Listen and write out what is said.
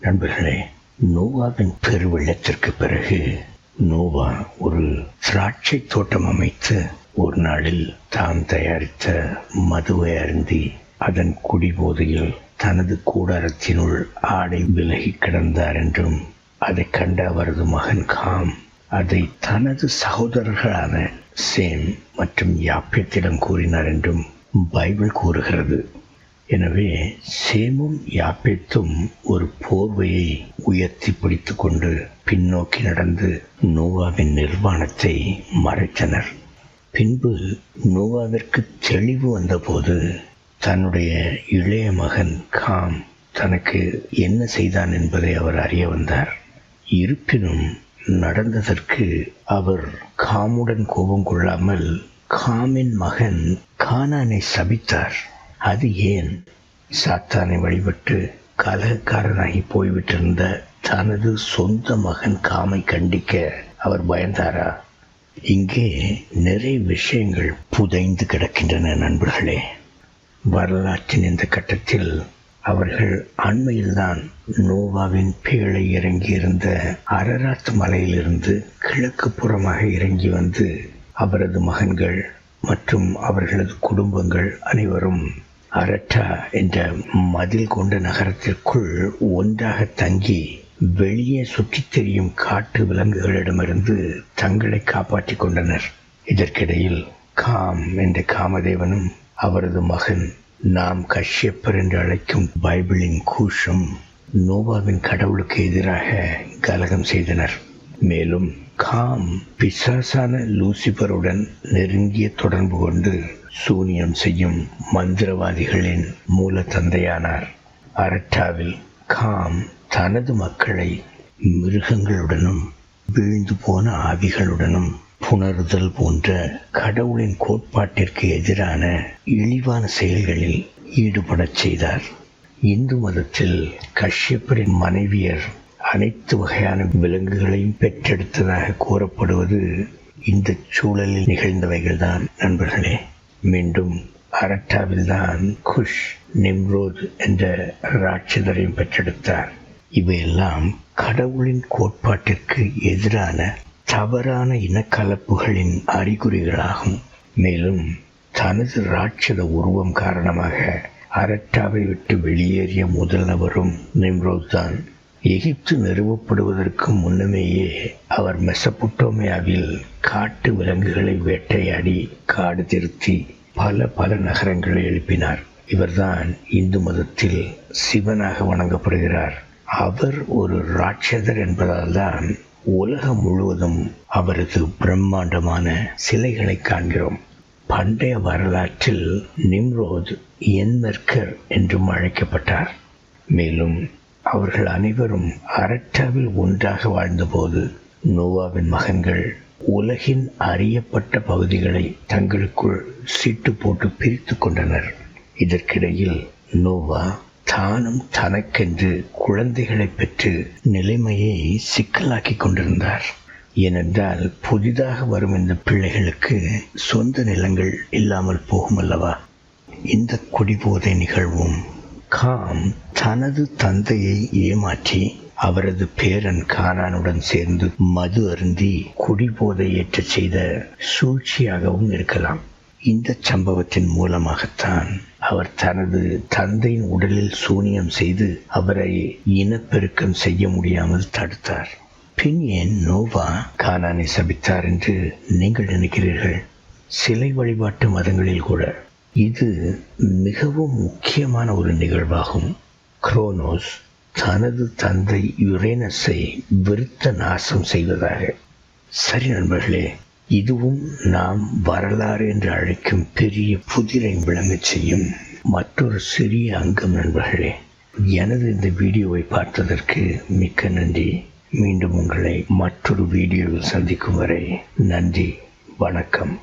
நண்பர்களே நோவாவின் பெருவெள்ளத்திற்கு பிறகு நோவா ஒரு திராட்சை தோட்டம் அமைத்து ஒரு நாளில் தான் தயாரித்த மதுவை அருந்தி அதன் குடிபோதையில் தனது கூடாரத்தினுள் ஆடை விலகி கிடந்தார் என்றும் அதை கண்ட அவரது மகன் காம் அதை தனது சகோதரர்களான சேம் மற்றும் யாப்பியத்திடம் கூறினார் என்றும் பைபிள் கூறுகிறது. எனவே சேமும் யாப்பேத்தும் ஒரு போர்வையை உயர்த்தி பிடித்து கொண்டு பின்னோக்கி நடந்து நோவாவின் நிர்வாணத்தை மறைத்தனர். பின்பு நோவாவிற்கு தெளிவு வந்தபோது தன்னுடைய இளைய மகன் காம் தனக்கு என்ன செய்தான் என்பதை அவர் அறிய வந்தார். இருப்பினும் நடந்ததற்கு அவர் காமுடன் கோபம் கொள்ளாமல் காமின் மகன் கானானை சபித்தார். அது ஏன் சாத்தானை வழிபட்டு கலகக்காரனாகி போய்விட்டிருந்த தனது சொந்த மகன் காமை கண்டிக்க அவர் பயந்தாரா? இங்கே நிறைய விஷயங்கள் புதைந்து கிடக்கின்றன நண்பர்களே. வரலாற்றின் இந்த கட்டத்தில் அவர்கள் அண்மையில்தான் நோவாவின் பேழை இறங்கியிருந்த அரராத் மலையிலிருந்து கிழக்கு புறமாக இறங்கி வந்து அவரது மகன்கள் மற்றும் அவர்களது குடும்பங்கள் அனைவரும் அரட்டா என்ற மதில் கொண்ட நகரத்திற்குள் ஒன்றாக தங்கி வெளியே சுற்றித் திரியும் காட்டு விலங்குகளிடமிருந்து தங்களை காப்பாற்றிக் கொண்டனர். இதற்கிடையில் காம் என்ற காமதேவனும் அவரது மகன் நாம் கஷ்யப்பர் என்று அழைக்கும் பைபிளின் கூஷம் நோவாவின் கடவுளுக்கு எதிராக கலகம் செய்தனர். மேலும் காம் பிசாசான லூசிபருடன் நெருங்கிய தொடர்பு கொண்டு சூனியம் செய்யும் மந்திரவாதிகளின் மூல தந்தையானார் அரட்டாவில் காம் தனது மக்களை மிருகங்களுடனும் வீழ்ந்து போன ஆவிகளுடனும் புணருதல் போன்ற கடவுளின் கோட்பாட்டிற்கு எதிரான இழிவான செயல்களில் ஈடுபடச் செய்தார். இந்து மதத்தில் கஷ்யப்பரின் மனைவியர் அனைத்து வகையான விலங்குகளையும் பெற்றெடுத்ததாக கூறப்படுவது இந்த சூழலில் நிகழ்ந்தவைகள்தான். நண்பர்களே மீண்டும் அரட்டாவில்தான் குஷ் நிம்ரோத் என்ற ராட்சதரையும் பெற்றெடுத்தார். இவையெல்லாம் கடவுளின் கோட்பாட்டிற்கு எதிரான தவறான இனக்கலப்புகளின் அறிகுறிகளாகும். மேலும் தனது ராட்சத உருவம் காரணமாக அரட்டாவை விட்டு வெளியேறிய முதல் நபரும் நிம்ரோத் தான் எகிப்து நிறுவப்படுவதற்கு முன்னமேயே அவர் மெசபுட்டோமியாவில் காட்டு விலங்குகளை வேட்டையாடி காடு திருத்தி பல பல நகரங்களை எழுப்பினார். இவர்தான் இந்து மதத்தில் சிவனாக வணங்கப்படுகிறார். அவர் ஒரு ராட்சதர் என்பதால் தான் உலகம் முழுவதும் அவரது பிரம்மாண்டமான சிலைகளை காண்கிறோம். பண்டைய வரலாற்றில் நிம்ரோத் என்மெர்கர் என்றும் அழைக்கப்பட்டார். மேலும் அவர்கள் அனைவரும் அரட்டாவில் ஒன்றாக வாழ்ந்தபோது நோவாவின் மகன்கள் உலகின் அறியப்பட்ட பகுதிகளை தங்களுக்குள் சீட்டு போட்டு பிரித்து கொண்டனர். இதற்கிடையில் நோவா தானும் தனக்கென்று குழந்தைகளை பெற்று நிலைமையை சிக்கலாக்கி கொண்டிருந்தார். ஏனென்றால் புதிதாக வரும் இந்த பிள்ளைகளுக்கு சொந்த நிலங்கள் இல்லாமல் போகும் அல்லவா? இந்த குடிபோதை நிகழ்வும் காம் தனது தந்தையை ஏமாற்றி அவரது பேரன் காரானுடன் சேர்ந்து மது அருந்தி குடிபோதை ஏற்றச் செய்த சூழ்ச்சியாகவும் இருக்கலாம். இந்த சம்பவத்தின் மூலமாகத்தான் அவர் தனது தந்தையின் உடலில் சூனியம் செய்து அவரை இனப்பெருக்கம் செய்ய முடியாமல் தடுத்தார். பின் ஏன் நோவா கானானை சபித்தார் என்று நீங்கள் நினைக்கிறீர்கள்? சிலை வழிபாட்டு மதங்களில் கூட இது மிகவும் முக்கியமான ஒரு நிகழ்வாகும். குரோனோஸ் தனது தந்தை யுரேனஸை விருத்த நாசம் செய்வதாக. சரி நண்பர்களே இதுவும் நாம் வரலாறு என்று அழைக்கும் பெரிய புதிரை விளங்கச் செய்யும் மற்றொரு சிறிய அங்கம் நண்பர்களே. எனது இந்த வீடியோவை பார்த்ததற்கு மிக்க நன்றி. மீண்டும் உங்களை மற்றொரு வீடியோவில் சந்திக்கும் வரை நன்றி வணக்கம்.